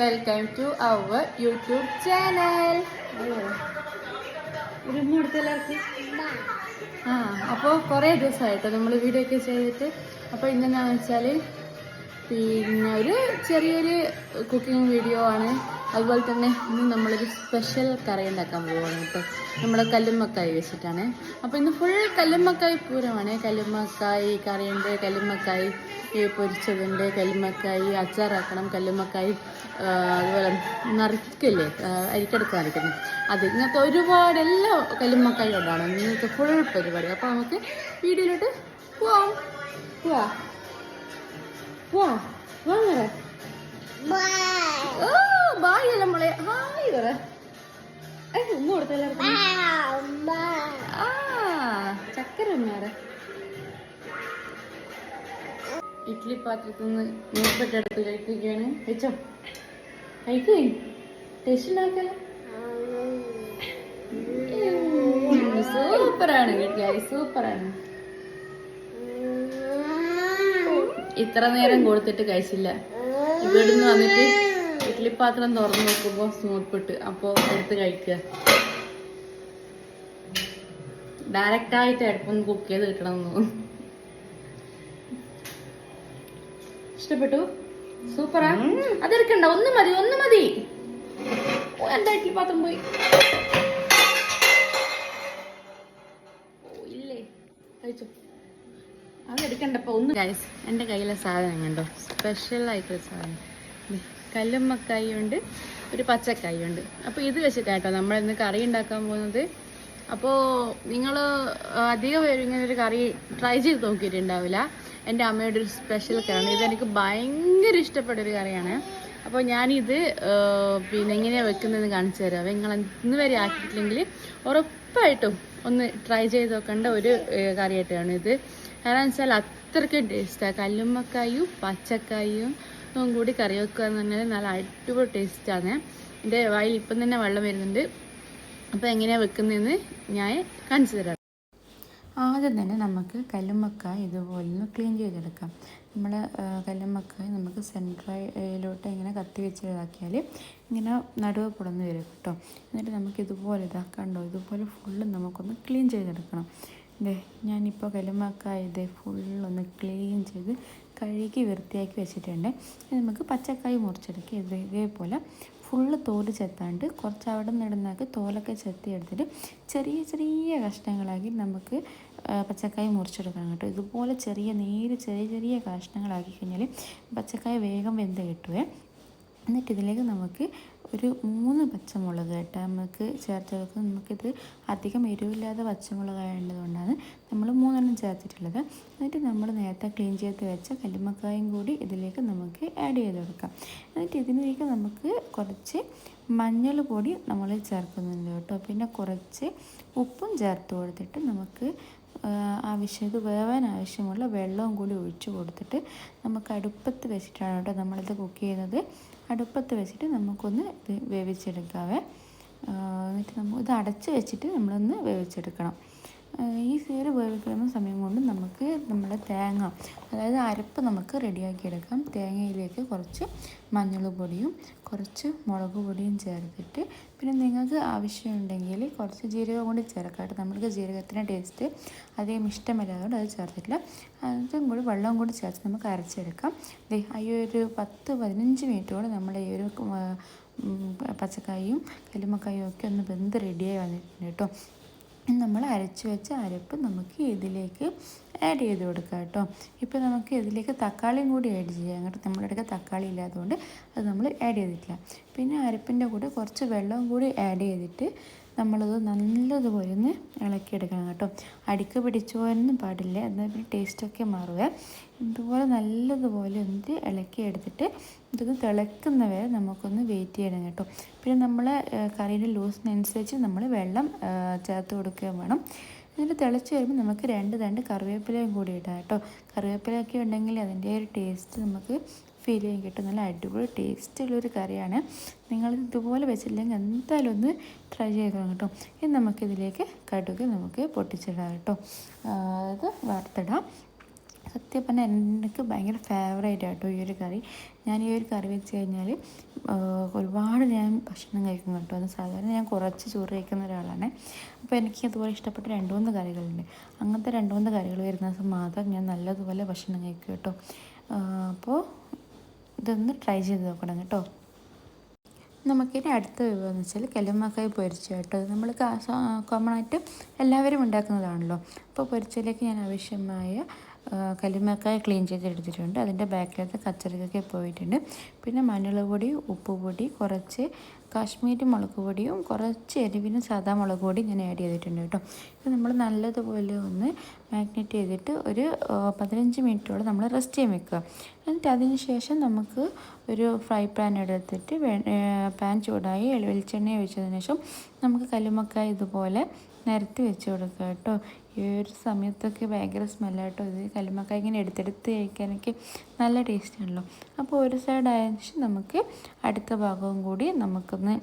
Welcome to our YouTube channel ആ അപ്പോൾ കുറേ ദിവസമായിട്ട് നമ്മൾ വീഡിയോ ഒക്കെ ചെയ്തിട്ട്. അപ്പോൾ ഇന്നെന്നാന്ന് വെച്ചാൽ പിന്നെ ഒരു ചെറിയൊരു കുക്കിംഗ് വീഡിയോ ആണ്. അതുപോലെ തന്നെ ഇന്ന് നമ്മളൊരു സ്പെഷ്യൽ കറി ഉണ്ടാക്കാൻ പോവുകയാണ് കേട്ടോ നമ്മുടെ കല്ലുമ്മക്കായി വെച്ചിട്ടാണ്. അപ്പോൾ ഇന്ന് ഫുൾ കല്ലുമ്മക്കായി പൂരമാണ്. കല്ലുമ്മക്കായി കറിയുണ്ട് കല്ലുമ്മക്കായി പൊരിച്ചതുണ്ട് കല്ലുമ്മക്കായി അച്ചാറാക്കണം കല്ലുമ്മക്കായി അതുപോലെ നറുക്കില്ലേ അരിക്കടുക്ക നറുക്കുന്നത് അത് ഇങ്ങനത്തെ ഒരുപാട് എല്ലാ കല്ലുമ്മക്കായി ഉണ്ടാണ് ഇന്നത്തെ ഫുൾ പരിപാടി. അപ്പോൾ നമുക്ക് വീഡിയോയിലോട്ട് പോവാം. പോവാ. പോവാ. വാങ്ങറ ബായ് അല്ല മോളെ. ഹായ് പറ ഏയ് ഉമ്മ കൊടുത്ത എല്ലാവർക്കും? ആ ചക്കര ഉമ്മാറെ ഇഡ്ഡലി പാത്രത്തിൽ നിന്ന് മൂപ്പിട്ടെടുത്ത് കഴിക്കുകയാണ് വെച്ചോ കഴിക്കേ. ടേസ്റ്റ് ഉണ്ടാക്കല സൂപ്പറാണ് വീട്ടിലായി സൂപ്പറാണ് ഇത്ര നേരം കൊടുത്തിട്ട് കഴിച്ചില്ല. ഇവിടുന്ന് വന്നിട്ട് ഇഡ്ഡലി പാത്രം തുറന്നു നോക്കുമ്പോ സ്മൂപ്പിട്ട്. അപ്പോ എടുത്ത് കഴിക്കുക ഡയറക്റ്റ് ആയിട്ട് അടുപ്പൊന്ന് കുക്ക് ചെയ്ത് കിട്ടണം ഇഷ്ടപ്പെട്ടു? സൂപ്പറാ? അതെടുക്കണ്ട. ഒന്ന് മതി ഒന്ന് മതി. എന്താ പാത്രം പോയി? ഓ, ഇല്ലേ? കഴിച്ചോ. അതെടുക്കണ്ടപ്പോ ഒന്ന് എന്റെ കയ്യിലെ സാധനം കണ്ടോ സ്പെഷ്യൽ ആയിട്ടുള്ള സാധനം. ദേ, കല്ലുമ്മക്കായി ഉണ്ട് ഒരു പച്ചക്കായി ഉണ്ട് അപ്പോൾ ഇത് വെച്ചിട്ടാട്ടോ നമ്മൾ ഇന്ന് കറി ഉണ്ടാക്കാൻ പോകുന്നത്. അപ്പോൾ നിങ്ങൾ അധികം പേര് ഇങ്ങനെ ഒരു കറി ട്രൈ ചെയ്ത് നോക്കിയിട്ടുണ്ടാവില്ല. എന്റെ അമ്മയുടെ ഒരു സ്പെഷ്യൽ കറിയാണ്. ഇതെനിക്ക് ഭയങ്കര ഇഷ്ടപ്പെട്ട ഒരു കറിയാണ്. അപ്പോൾ ഞാനിത് പിന്നെ എങ്ങനെയാണ് വെക്കുന്നതെന്ന് കാണിച്ചു തരാം. നിങ്ങൾ ഇന്ന് വരെ ആക്കിയിട്ടില്ലെങ്കിൽ ഉറപ്പായിട്ടും ഒന്ന് ട്രൈ ചെയ്ത് നോക്കേണ്ട ഒരു കറിയായിട്ടാണ് ഇത്. കാരണം വെച്ചാൽ അത്രയ്ക്ക് ടേസ്റ്റാണ് കല്ലുമ്മക്കായും പച്ചക്കായും കൂടി കറി വെക്കുക എന്ന് പറഞ്ഞാൽ നല്ല അടിപൊളി ടേസ്റ്റാണ് എന്റെ വായിൽ ഇപ്പം തന്നെ വെള്ളം വരുന്നുണ്ട്. അപ്പോൾ എങ്ങനെയാണ് വെക്കുന്നതെന്ന് ഞാൻ കാണിച്ചു തരാം. ആദ്യം തന്നെ നമുക്ക് കല്ലുമ്മക്കായ ഇതുപോലെ ഒന്ന് ക്ലീൻ ചെയ്തെടുക്കാം നമ്മൾ കല്ലുമ്മക്കായ നമുക്ക് സെൻട്രയിലോട്ട് ഇങ്ങനെ കത്തി വെച്ച് ഇതാക്കിയാൽ ഇങ്ങനെ നടുവ് പുടന്ന് വരും കേട്ടോ. എന്നിട്ട് നമുക്ക് ഇതുപോലെ ഇതാ കണ്ടോ ഇതുപോലെ ഫുള്ള് നമുക്കൊന്ന് ക്ലീൻ ചെയ്തെടുക്കണം. ഇതേ ഞാനിപ്പോൾ കല്ലുമ്മക്കായ ഇതേ ഫുള്ളൊന്ന് ക്ലീൻ ചെയ്ത് കഴുകി വൃത്തിയാക്കി വെച്ചിട്ടുണ്ട്. നമുക്ക് പച്ചക്കായ് മുറിച്ചെടുക്കുക ഇത് ഇതേപോലെ ഫുള്ള് തോൽ ചെത്താണ്ട് കുറച്ച് അവിടെ നിന്നിടുന്നാക്കി തോലൊക്കെ ചെത്തി എടുത്തിട്ട് ചെറിയ ചെറിയ കഷ്ണങ്ങളാക്കി നമുക്ക് പച്ചക്കായ മുറിച്ചെടുക്കണം കേട്ടോ. ഇതുപോലെ ചെറിയ നേര് ചെറിയ ചെറിയ കഷ്ണങ്ങളാക്കി കഴിഞ്ഞാൽ പച്ചക്കായ വേഗം വെന്ത് കിട്ടുവേ. എന്നിട്ട് ഇതിലേക്ക് നമുക്ക് ഒരു മൂന്ന് പച്ചമുളക് കേട്ടോ. നമുക്ക് ചേർത്ത് വെക്കും നമുക്കിത് അധികം എരിവില്ലാതെ എരിവില്ലാത്ത പച്ചമുളകായതുകൊണ്ടാണ് നമ്മൾ മൂന്നെണ്ണം ചേർത്തിട്ടുള്ളത്. എന്നിട്ട് നമ്മൾ നേരത്തെ ക്ലീൻ ചെയ്ത് വെച്ച കല്ലുമ്മക്കായും കൂടി ഇതിലേക്ക് നമുക്ക് ആഡ് ചെയ്ത് കൊടുക്കാം. എന്നിട്ട് ഇതിലേക്ക് നമുക്ക് കുറച്ച് മഞ്ഞൾ പൊടി നമ്മൾ ചേർക്കുന്നുണ്ട് കേട്ടോ. പിന്നെ കുറച്ച് ഉപ്പും ചേർത്ത് കൊടുത്തിട്ട് നമുക്ക് ആവശ്യം ഇത് വേവാൻ ആവശ്യമുള്ള വെള്ളവും കൂടി ഒഴിച്ച് കൊടുത്തിട്ട് നമുക്ക് അടുപ്പത്ത് വെച്ചിട്ടാണ് കേട്ടോ നമ്മളിത് കുക്ക് ചെയ്യുന്നത്. അടുപ്പത്ത് വെച്ചിട്ട് നമുക്കൊന്ന് ഇത് വേവിച്ചെടുക്കാവേ. എന്നിട്ട് നമ്മൾ ഇത് അടച്ച് വെച്ചിട്ട് നമ്മളൊന്ന് വേവിച്ചെടുക്കണം. ഈ സേറ് വേവിക്കുന്ന സമയം കൊണ്ട് നമുക്ക് നമ്മുടെ തേങ്ങ അതായത് അരപ്പ് നമുക്ക് റെഡിയാക്കിയെടുക്കാം. തേങ്ങയിലേക്ക് കുറച്ച് മഞ്ഞൾ പൊടിയും കുറച്ച് മുളക് പൊടിയും ചേർത്തിട്ട് പിന്നെ നിങ്ങൾക്ക് ആവശ്യമുണ്ടെങ്കിൽ കുറച്ച് ജീരകം കൂടി ചേർക്കാം കേട്ടോ. നമ്മൾക്ക് ജീരകത്തിന്റെ ടേസ്റ്റ് അധികം ഇഷ്ടമില്ലാത്തതുകൊണ്ട് അത് ചേർത്തിട്ടില്ല. അതും കൂടി വെള്ളം കൂടി ചേർത്ത് നമുക്ക് അരച്ചെടുക്കാം. ഈ ഒരു പത്ത് പതിനഞ്ച് മിനിറ്റോടെ നമ്മൾ ഈ ഒരു പച്ചക്കായും കല്ലുമ്മക്കായും ഒക്കെ ഒന്ന് വെന്ത് റെഡിയായി വന്നിട്ടുണ്ട് കേട്ടോ. നമ്മൾ അരച്ച് വെച്ച അരപ്പ് നമുക്ക് ഇതിലേക്ക് ആഡ് ചെയ്ത് കൊടുക്കാം കേട്ടോ. ഇപ്പോൾ നമുക്ക് ഇതിലേക്ക് തക്കാളിയും കൂടി ആഡ് ചെയ്യാം കേട്ടോ. നമ്മുടെ അടുക്ക തക്കാളി ഇല്ലാത്തതുകൊണ്ട് അത് നമ്മൾ ആഡ് ചെയ്തിട്ടില്ല. പിന്നെ അരപ്പിന്റെ കൂടെ കുറച്ച് വെള്ളവും കൂടി ആഡ് ചെയ്തിട്ട് നമ്മളത് നല്ലതുപോലെ ഒന്ന് ഇളക്കിയെടുക്കണം കേട്ടോ. അടിക്ക് പിടിച്ചോന്നും പാടില്ല. എന്നാൽ പിന്നെ ടേസ്റ്റൊക്കെ മാറുക. ഇതുപോലെ നല്ലതുപോലെ ഒന്ന് ഇളക്കിയെടുത്തിട്ട് ഇതൊന്ന് തിളക്കുന്ന വരെ നമുക്കൊന്ന് വെയിറ്റ് ചെയ്യണം കേട്ടോ. പിന്നെ നമ്മൾ കറിയുടെ ലൂസിനനുസരിച്ച് നമ്മൾ വെള്ളം ചേർത്ത് കൊടുക്കുകയും വേണം. എന്നിട്ട് തിളച്ച് വരുമ്പോൾ നമുക്ക് രണ്ട് രണ്ട് കറിവേപ്പിലയും കൂടി ഇടാം കേട്ടോ. കറിവേപ്പിലയൊക്കെ ഉണ്ടെങ്കിൽ അതിന്റെ ഒരു ടേസ്റ്റ് നമുക്ക് ഫീൽ ചെയ്യാൻ കിട്ടും നല്ല അടിപൊളി ടേസ്റ്റുള്ളൊരു കറിയാണ്. നിങ്ങൾ ഇതുപോലെ വെച്ചില്ലെങ്കിൽ എന്തായാലും ഒന്ന് ട്രൈ ചെയ്തോളാം കേട്ടോ. ഇനി നമുക്കിതിലേക്ക് കടുക് നമുക്ക് പൊട്ടിച്ചിടാം കേട്ടോ. അതായത് അത് വറുത്തിടാം. സത്യം പറഞ്ഞാൽ എനിക്ക് ഭയങ്കര ഫേവറേറ്റ് ആട്ടോ ഈ ഒരു കറി. ഞാൻ ഈ ഒരു കറി വെച്ച് കഴിഞ്ഞാൽ ഒരുപാട് ഞാൻ ഭക്ഷണം കഴിക്കും കേട്ടോ. അത് സാധാരണ ഞാൻ കുറച്ച് ചോറ് കഴിക്കുന്ന ഒരാളാണ്. അപ്പോൾ എനിക്ക് അതുപോലെ ഇഷ്ടപ്പെട്ട രണ്ട് മൂന്ന് കറികളുണ്ട്. അങ്ങനത്തെ രണ്ട് മൂന്ന് കറികൾ വരുന്ന മാത്രം ഞാൻ നല്ലതുപോലെ ഭക്ഷണം കഴിക്കും കേട്ടോ. അപ്പോൾ ഇതൊന്ന് ട്രൈ ചെയ്ത് നോക്കണം കേട്ടോ. നമുക്കിനി അടുത്ത വിഭവം എന്ന് വെച്ചാൽ കല്ലുമ്മക്കായ് പൊരിച്ച കേട്ടോ. നമ്മൾ കോമൺ ആയിട്ട് എല്ലാവരും ഉണ്ടാക്കുന്നതാണല്ലോ. അപ്പോൾ പൊരിച്ചതിലേക്ക് ഞാൻ ആവശ്യമായ കല്ലുമ്മക്കായ ക്ലീൻ ചെയ്തെടുത്തിട്ടുണ്ട്. അതിന്റെ ബാക്കിലത്തെ കച്ചറിക്കൊക്കെ പോയിട്ടുണ്ട്. പിന്നെ മഞ്ഞൾ ഉപ്പുപൊടി ഉപ്പ് പൊടി കുറച്ച് കാശ്മീരി മുളക് പൊടിയും കുറച്ച് എരിവിന് സാധാ മുളക് പൊടി ഞാൻ ആഡ് ചെയ്തിട്ടുണ്ട് കേട്ടോ. ഇത് നമ്മൾ നല്ലതുപോലെ ഒന്ന് മാഗ്നേറ്റ് ചെയ്തിട്ട് ഒരു പതിനഞ്ച് മിനിറ്റോളം നമ്മൾ റെസ്റ്റ് ചെയ്യാൻ വെക്കുക. എന്നിട്ട് അതിന് ശേഷം നമുക്ക് ഒരു ഫ്രൈ പാൻ എടുത്തിട്ട് പാൻ ചൂടായി വെളിച്ചെണ്ണ ഒഴിച്ചതിന് ശേഷം നമുക്ക് കല്ലുമ്മക്കായ ഇതുപോലെ നിരത്തി വെച്ച് കൊടുക്കുക കേട്ടോ. ഈ ഒരു സമയത്തൊക്കെ ഭയങ്കര സ്മെല്ലാട്ടോ ഇത് കല്ലുമ്മക്കായ ഇങ്ങനെ എടുത്തെടുത്ത് കഴിക്കാനൊക്കെ നല്ല ടേസ്റ്റ് ആണല്ലോ. അപ്പോൾ ഒരു സൈഡ് ആയതിനു ശേഷം നമുക്ക് അടുത്ത ഭാഗവും കൂടി നമുക്കൊന്ന്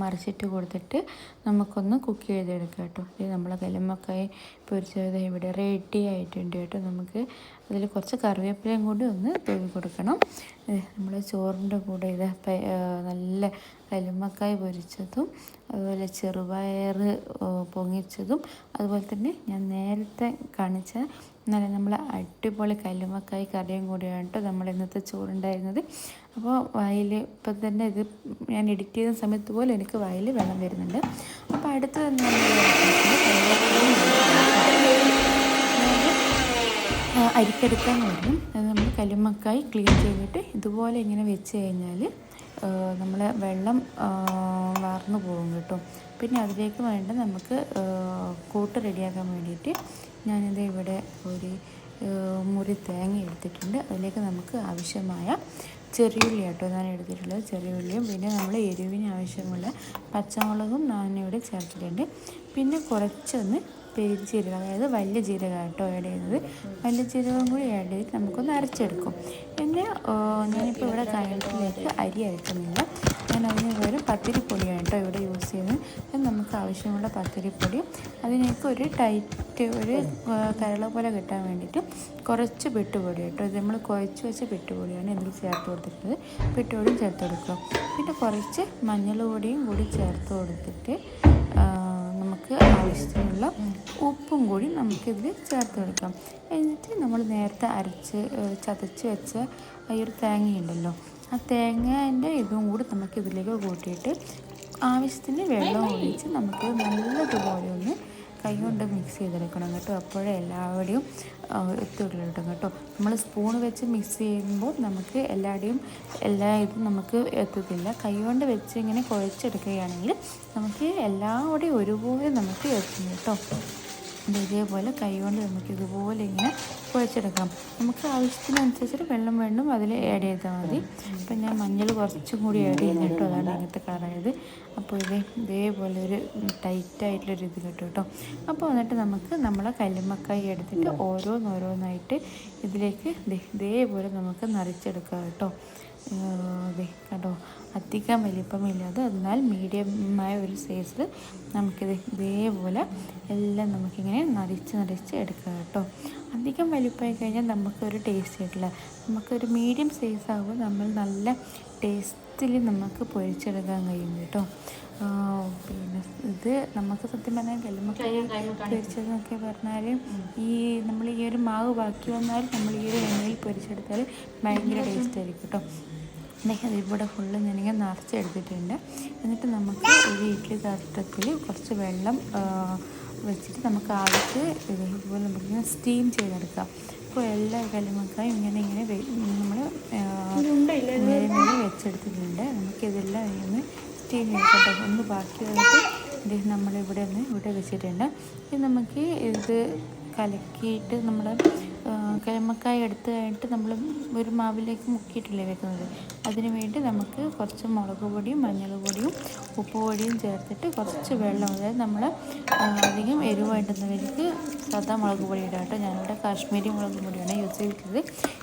മറിച്ചിട്ട് കൊടുത്തിട്ട് നമുക്കൊന്ന് കുക്ക് ചെയ്തെടുക്കാം കേട്ടോ. ഇത് നമ്മളെ കല്ലുമ്മക്കായ പൊരിച്ചത് ഇവിടെ റെഡി ആയിട്ടുണ്ട് കേട്ടോ. നമുക്ക് അതിൽ കുറച്ച് കറിവേപ്പിലയും കൂടി ഒന്ന് തൂവി കൊടുക്കണം. നമ്മൾ ചോറിന്റെ കൂടെ ഇത് നല്ല കലുമക്കായ് പൊരിച്ചതും അതുപോലെ ചെറുപയർ പൊങ്ങിച്ചതും അതുപോലെ തന്നെ ഞാൻ നേരത്തെ കാണിച്ച നല്ല നമ്മൾ അടിപൊളി കല്ലുമ്മക്കായ കറിയും കൂടിയാണ് കേട്ടോ നമ്മൾ ഇന്നത്തെ ചോറുണ്ടായിരുന്നത്. അപ്പോൾ വായിൽ ഇപ്പം തന്നെ ഇത് ഞാൻ എഡിറ്റ് ചെയ്യുന്ന സമയത്ത് പോലും എനിക്ക് വായിൽ വെള്ളം വരുന്നുണ്ട്. അപ്പോൾ അടുത്തത് അരിക്കെടുക്കാൻ വരും. അത് നമ്മൾ കല്ലുമ്മക്കായി ക്ലീൻ ചെയ്തിട്ട് ഇതുപോലെ ഇങ്ങനെ വെച്ച് കഴിഞ്ഞാൽ നമ്മൾ വെള്ളം വാർന്നു പോകും കേട്ടോ. പിന്നെ അതിലേക്ക് വേണ്ട നമുക്ക് കൂട്ട് റെഡിയാക്കാൻ വേണ്ടിയിട്ട് ഞാനിത് ഇവിടെ ഒരു മുറി തേങ്ങ എടുത്തിട്ടുണ്ട്. അതിലേക്ക് നമുക്ക് ആവശ്യമായ ചെറിയുള്ളി കേട്ടോ ഞാൻ എടുത്തിട്ടുള്ളത്. ചെറിയുള്ളിയും പിന്നെ നമ്മൾ എരിവിന് ആവശ്യമുള്ള പച്ചമുളകും ഞാനിവിടെ ചേർത്തിട്ടുണ്ട്. പിന്നെ കുറച്ചൊന്ന് പെരുജീരകം അതായത് വലിയ ജീരകം കേട്ടോ ആഡ് ചെയ്യുന്നത്. വലിയ ജീരകം കൂടി ആഡ് ചെയ്ത് നമുക്കൊന്ന് അരച്ചെടുക്കും. പിന്നെ ഞാനിപ്പോൾ ഇവിടെ കയറ്റിലേക്ക് അരി അരക്കുന്നില്ല. ഞാൻ അതിന് പകരം പത്തിരിപ്പൊടിയാണ് കേട്ടോ ഇവിടെ യൂസ് ചെയ്യുന്നത്. നമുക്ക് ആവശ്യമുള്ള പത്തിരിപ്പൊടി. അതിനേക്ക് ഒരു ടൈറ്റ് ഒരു കരള പോലെ കിട്ടാൻ വേണ്ടിയിട്ട് കുറച്ച് പെട്ടുപൊടി കേട്ടോ. ഇത് നമ്മൾ കുഴച്ച് വെച്ച പെട്ടുപൊടിയാണ് ഇതിൽ ചേർത്ത് കൊടുത്തിട്ടുള്ളത്. പെട്ടുപൊടിയും ചേർത്ത് കൊടുക്കുക. പിന്നെ കുറച്ച് മഞ്ഞൾ പൊടിയും കൂടി ചേർത്ത് കൊടുത്തിട്ട് നമുക്ക് ആവശ്യത്തിനുള്ള ഉപ്പും കൂടി നമുക്കിതിൽ ചേർത്ത് കൊടുക്കാം എന്നിട്ട് നമ്മൾ നേരത്തെ അരച്ച് ചതച്ച് വെച്ച ഈ ഒരു തേങ്ങയുണ്ടല്ലോ ആ തേങ്ങേന്റെ ഇതും കൂടി നമുക്ക് ഇതിലേക്ക് കൂട്ടിയിട്ട് ആവശ്യത്തിന് വെള്ളം ഒഴിച്ച് നമുക്ക് നല്ലതുപോലെ ഒന്ന് കൈ കൊണ്ട് മിക്സ് ചെയ്തെടുക്കണം കേട്ടോ. അപ്പോഴേ എല്ലാവരുടെയും എത്തുള്ളൂ കേട്ടോ നമ്മൾ സ്പൂൺ വെച്ച് മിക്സ് ചെയ്യുമ്പോൾ നമുക്ക് എല്ലാവരുടെയും എല്ലാ ഇതും നമുക്ക് എത്തത്തില്ല. കൈകൊണ്ട് വെച്ച് ഇങ്ങനെ കുഴച്ചെടുക്കുകയാണെങ്കിൽ നമുക്ക് എല്ലാവരുടെയും ഒരുപോലെ നമുക്ക് എത്തും കേട്ടോ. ഇതേപോലെ കൈകൊണ്ട് നമുക്ക് ഇതുപോലെ ഇങ്ങനെ കുഴച്ചെടുക്കാം. നമുക്ക് ആവശ്യത്തിനനുസരിച്ചിട്ട് വെള്ളം വേണ്ടും അതിൽ ആഡ് ചെയ്താൽ മതി. അപ്പം ഞാൻ മഞ്ഞൾ കുറച്ചും കൂടി ആഡ് ചെയ്തിട്ടോ അതാണ് ഇങ്ങനത്തെ കളറായത് അപ്പോൾ ഇത് ഇതേപോലെ ഒരു ടൈറ്റായിട്ടുള്ളൊരു ഇത് കിട്ടും കേട്ടോ. അപ്പോൾ എന്നിട്ട് നമുക്ക് നമ്മളെ കല്ലുമ്മക്കായി എടുത്തിട്ട് ഓരോന്നോരോന്നായിട്ട് ഇതിലേക്ക് ഇതേപോലെ നമുക്ക് നിറച്ചെടുക്കാം കേട്ടോ. ദേ കണ്ടോ? അധികം വലിപ്പമില്ലാതെ എന്നാൽ മീഡിയമായ ഒരു സൈസിൽ നമുക്കിത് ഇതേപോലെ എല്ലാം നമുക്കിങ്ങനെ നരച്ച് നരച്ച് എടുക്കാം കേട്ടോ. അധികം വലിപ്പമായി കഴിഞ്ഞാൽ നമുക്കൊരു ടേസ്റ്റ് കിട്ടില്ല. നമുക്കൊരു മീഡിയം സൈസ് ആകുമ്പോൾ നമ്മൾ നല്ല ടേസ്റ്റിൽ നമുക്ക് പൊരിച്ചെടുക്കാൻ കഴിയും കേട്ടോ. പിന്നെ ഇത് നമുക്ക് സത്യം പറഞ്ഞാൽ കല്ലുമ്മക്കായ പൊരിച്ചതെന്നൊക്കെ പറഞ്ഞാൽ ഈ നമ്മൾ ഈ ഒരു മാവ് ബാക്കി വന്നാൽ നമ്മൾ ഈ ഒരു എണ്ണയിൽ പൊരിച്ചെടുത്താൽ ഭയങ്കര ടേസ്റ്റ് ആയിരിക്കും കേട്ടോ. ദേ ഇവിടെ ഫുള്ള് ഞാനിങ്ങനെ നിറച്ചെടുത്തിട്ടുണ്ട് എന്നിട്ട് നമുക്ക് ഒരു ഇഡ്ഡലി തട്ടത്തിൽ കുറച്ച് വെള്ളം വെച്ചിട്ട് നമുക്ക് ആദ്യത്തെ ഇതേപോലെ നമുക്കിങ്ങനെ സ്റ്റീം ചെയ്തെടുക്കാം. അപ്പോൾ എല്ലാ കല്ലുമക്കായും ഇങ്ങനെ ഇങ്ങനെ നമ്മൾ വെച്ചെടുത്തിട്ടുണ്ട്. നമുക്കിതെല്ലാം ഇങ്ങനെ സ്റ്റീം ചെയ്തിട്ട് ഒന്ന് ബാക്കി വന്നിട്ട് ഇത് നമ്മളിവിടെ ഒന്ന് ഇവിടെ വെച്ചിട്ടുണ്ട്. ഇത് നമുക്ക് ഇത് കലക്കിയിട്ട് നമ്മൾ കലമക്കായ എടുത്തു കഴിഞ്ഞിട്ട് നമ്മൾ ഒരു മാവിലേക്ക് മുക്കിയിട്ടില്ലേ വെക്കുന്നത്. അതിന് വേണ്ടി നമുക്ക് കുറച്ച് മുളക് പൊടിയും മഞ്ഞൾ പൊടിയും ഉപ്പ് പൊടിയും ചേർത്തിട്ട് കുറച്ച് വെള്ളം അതായത് നമ്മൾ അധികം എരിവായിട്ടുന്നവർക്ക് സാധാ മുളക് പൊടി ഇടാം ഞാനിവിടെ കാശ്മീരി മുളക് പൊടിയാണ് യൂസ് ചെയ്തിട്ടുള്ളത്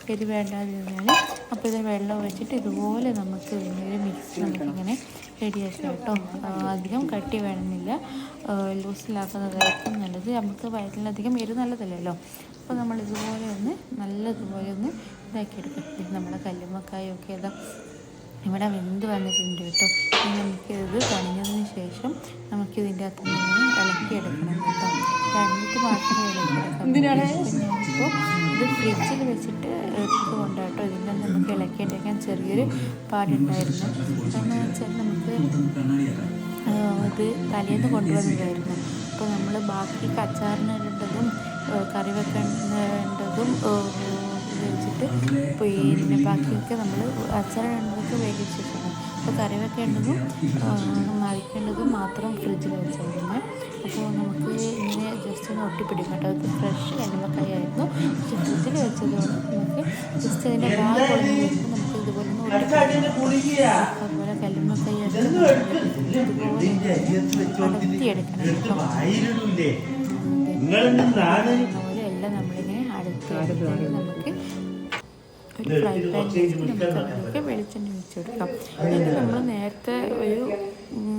വേണ്ടാതെ വേണ്ടാതിരുന്നാൽ അപ്പോൾ ഇത് വെള്ളം ഒഴിച്ചിട്ട് ഇതുപോലെ നമുക്ക് ഇതിന്റെ മിക്സ് നമുക്കിങ്ങനെ റെഡിയാക്കാം കേട്ടോ. അധികം കട്ടി വേണമെന്നില്ല. ലൂസിലാക്കുന്നതായിരിക്കും നല്ലത്. നമുക്ക് വയറ്റിലധികം എരി നല്ലതല്ലല്ലോ. അപ്പോൾ നമ്മൾ ഇതുപോലെ ഒന്ന് നല്ലതുപോലെ ഒന്ന് ഇതാക്കിയെടുക്കും. ഇത് നമ്മുടെ കല്ലുമ്മക്കായൊക്കെ ഇതാ ഇവിടെ വെന്ത് വന്നിട്ടുണ്ട് കേട്ടോ. ഇനി നമുക്കിത് പണിഞ്ഞതിന് ശേഷം നമുക്കിതിന്റെ അകത്ത് നിന്ന് ഇളക്കിയെടുക്കണം കേട്ടോ. കഴിഞ്ഞിട്ട് മാത്രമേ ഇളക്കിയെടുക്കാൻ ഞാനിപ്പോൾ ഇത് ഫ്രിഡ്ജിൽ വെച്ചിട്ട് എടുത്തത് കൊണ്ട് കേട്ടോ ഇതിന്റെ നമുക്ക് ഇളക്കിയെടുക്കാൻ ചെറിയൊരു പാടുണ്ടായിരുന്നു. കാരണം വെച്ചാൽ നമുക്ക് ഇത് തലേന്ന് കൊണ്ടുവന്നതായിരുന്നു. അപ്പോൾ നമ്മൾ ബാക്കി അച്ചാറിനിടേണ്ടതും ആ, കറി വെക്കേണ്ടതും വെച്ചിട്ട് പിന്നെ ബാക്കിയൊക്കെ നമ്മൾ അച്ചാറിടേണ്ടതൊക്കെ വേവിച്ചിട്ടുണ്ട്. അപ്പോൾ കറി വെക്കേണ്ടതും ആ, മറിക്കേണ്ടതും മാത്രം ഫ്രിഡ്ജിൽ വെച്ചിരുന്നു അപ്പോൾ നമുക്ക് ഇങ്ങനെ ജസ്റ്റ് ഒന്ന് ഒട്ടിപ്പിടിക്കും കേട്ടോ. അത് ഫ്രഷ് കല്ലുമ്മക്കായ ആയിരുന്നു പക്ഷെ ഫ്രിഡ്ജിൽ വെച്ചത് നമുക്ക് ജസ്റ്റ് അതിന്റെ പൊളിഞ്ഞ് വരുമ്പോൾ നമുക്ക് ഇതുപോലെ ഒന്ന് ഒട്ടിപ്പിടിക്കും. അതുപോലെ കേട്ടോ. നിങ്ങളെന്നെ നാല് അതുപോലെ എല്ലാം നമ്മളിങ്ങനെ എടുത്തിട്ട് നമുക്ക് ഒരു ഫ്രൈ പാനിലേക്ക് വെളിച്ചെണ്ണ ഒഴിച്ചു കൊടുക്കാം എന്നിട്ട് നമ്മൾ നേരത്തെ ഒരു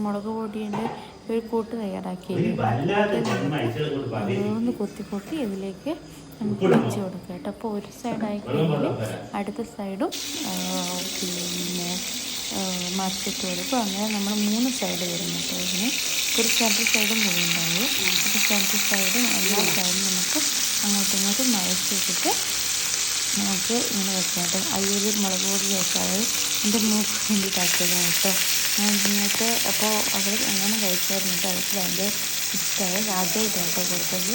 മുളക് പൊടിയുടെ ഒരു കൂട്ട് തയ്യാറാക്കി ഓരോന്ന് കൊത്തി കൊത്തി ഇതിലേക്ക് നമുക്ക് വെച്ച് കൊടുക്കാം കേട്ടോ അപ്പോൾ ഒരു സൈഡായി കഴിഞ്ഞാൽ അടുത്ത സൈഡും പിന്നെ മറിച്ചിട്ട് കൊടുക്കും അങ്ങനെ നമ്മൾ മൂന്ന് സൈഡ് വരും കേട്ടോ ഇതിന് ഒരു സെൻട്രൽ സൈഡും കൂടി ഉണ്ടാവും അപ്പോൾ സെൻട്രൽ സൈഡും എല്ലാ സൈഡും നമുക്ക് അങ്ങോട്ടും ഇങ്ങോട്ടും വെച്ചിട്ട് നമുക്ക് ഇങ്ങനെ വെക്കാം കേട്ടോ. അയ്യൊരു മുളക് പൊടി ചേർക്കാതെ എന്റെ മൂക്ക് വേണ്ടിയിട്ടാക്കിയതാണ് കേട്ടോ. ഞാൻ ഇതിനകത്ത് അപ്പോൾ അവർ എങ്ങനെ കഴിച്ചായിരുന്നു കേട്ടോ. അവർക്ക് ഭയങ്കര ഇഷ്ടമായി. ആദ്യമായിട്ടാണ് കൊടുത്തത്.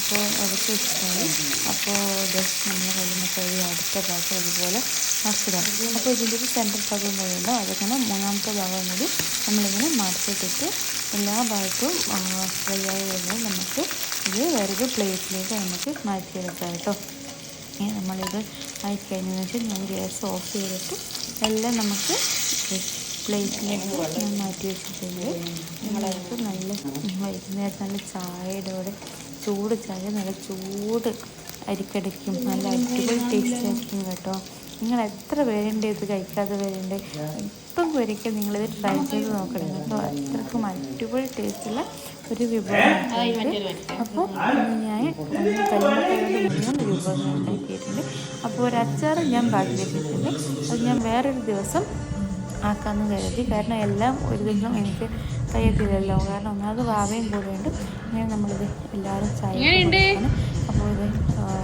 അപ്പോൾ അവർക്ക് ഇഷ്ടമായി. അപ്പോൾ ജസ്റ്റ് നമ്മൾ കല്ലുമ്മക്കറി അടുത്ത ഭാഗം അതുപോലെ മറിച്ചിടാം അപ്പോൾ ഇതിന്റെ ഒരു സെന്റർ ഭാഗം കൂടെയുണ്ട് അതങ്ങനെ മൂന്നാമത്തെ ഭാഗം കൂടി നമ്മളിങ്ങനെ മറിച്ചിട്ടിട്ട് എല്ലാ ഭാഗത്തും ഫ്രൈ ആയി കഴിഞ്ഞാൽ നമുക്ക് ഇത് വേറൊരു പ്ലേറ്റിലേക്ക് നമുക്ക് മാറ്റിയെടുക്കാം കേട്ടോ. നമ്മളിത് ആയിക്കഴിഞ്ഞെന്ന് വെച്ചാൽ ഞാൻ ഗ്യാസ് ഓഫ് ചെയ്തിട്ട് എല്ലാം നമുക്ക് പ്ലേറ്റിലേക്ക് ഞാൻ മാറ്റി വെച്ചിട്ടുണ്ട്. നമ്മൾക്ക് നല്ല വൈകുന്നേരം നല്ല ചായയുടെ കൂടെ ചൂട് ചായ നല്ല ചൂട് അരിക്കടിക്കും. നല്ല അടിപൊളി ടേസ്റ്റ് ആയിരിക്കും കേട്ടോ. നിങ്ങൾ എത്ര പേരുണ്ട് ഇത് കഴിക്കാതെ പേരുണ്ട്? ഇപ്പം വരയ്ക്കും നിങ്ങളിത് ട്രൈ ചെയ്ത് നോക്കണം കേട്ടോ. അത്രക്കും അടിപൊളി ടേസ്റ്റുള്ള ഒരു വിഭവമാണ് അപ്പോൾ ഞാൻ കല്യാണക്കാരുടെ മൂന്ന് വിഭവങ്ങൾ ഉണ്ടാക്കിയിട്ടുണ്ട്. അപ്പോൾ ഒരു അച്ചാർ ഞാൻ ബാക്കി വെച്ചിട്ടുണ്ട്. അത് ഞാൻ വേറൊരു ദിവസം ആക്കാമെന്ന് കരുതി. കാരണം എല്ലാം ഒരു ദിവസം എനിക്ക് കഴിയത്തില്ലല്ലോ കാരണം ഒന്നാമത് വാവയും കൂടെ ഉണ്ട്. അങ്ങനെ നമ്മളിത് എല്ലാവരും ചായ. അപ്പോൾ ഇത്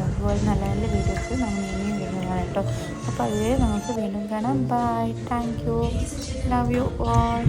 ഇതുപോലെ നല്ല നല്ല വീഡിയോസ് നമ്മൾ ഇനിയും വരുന്നതാണ് കേട്ടോ. അപ്പോൾ അതുവരെ നമുക്ക് വീണ്ടും കാണാം. Bye thank you love you all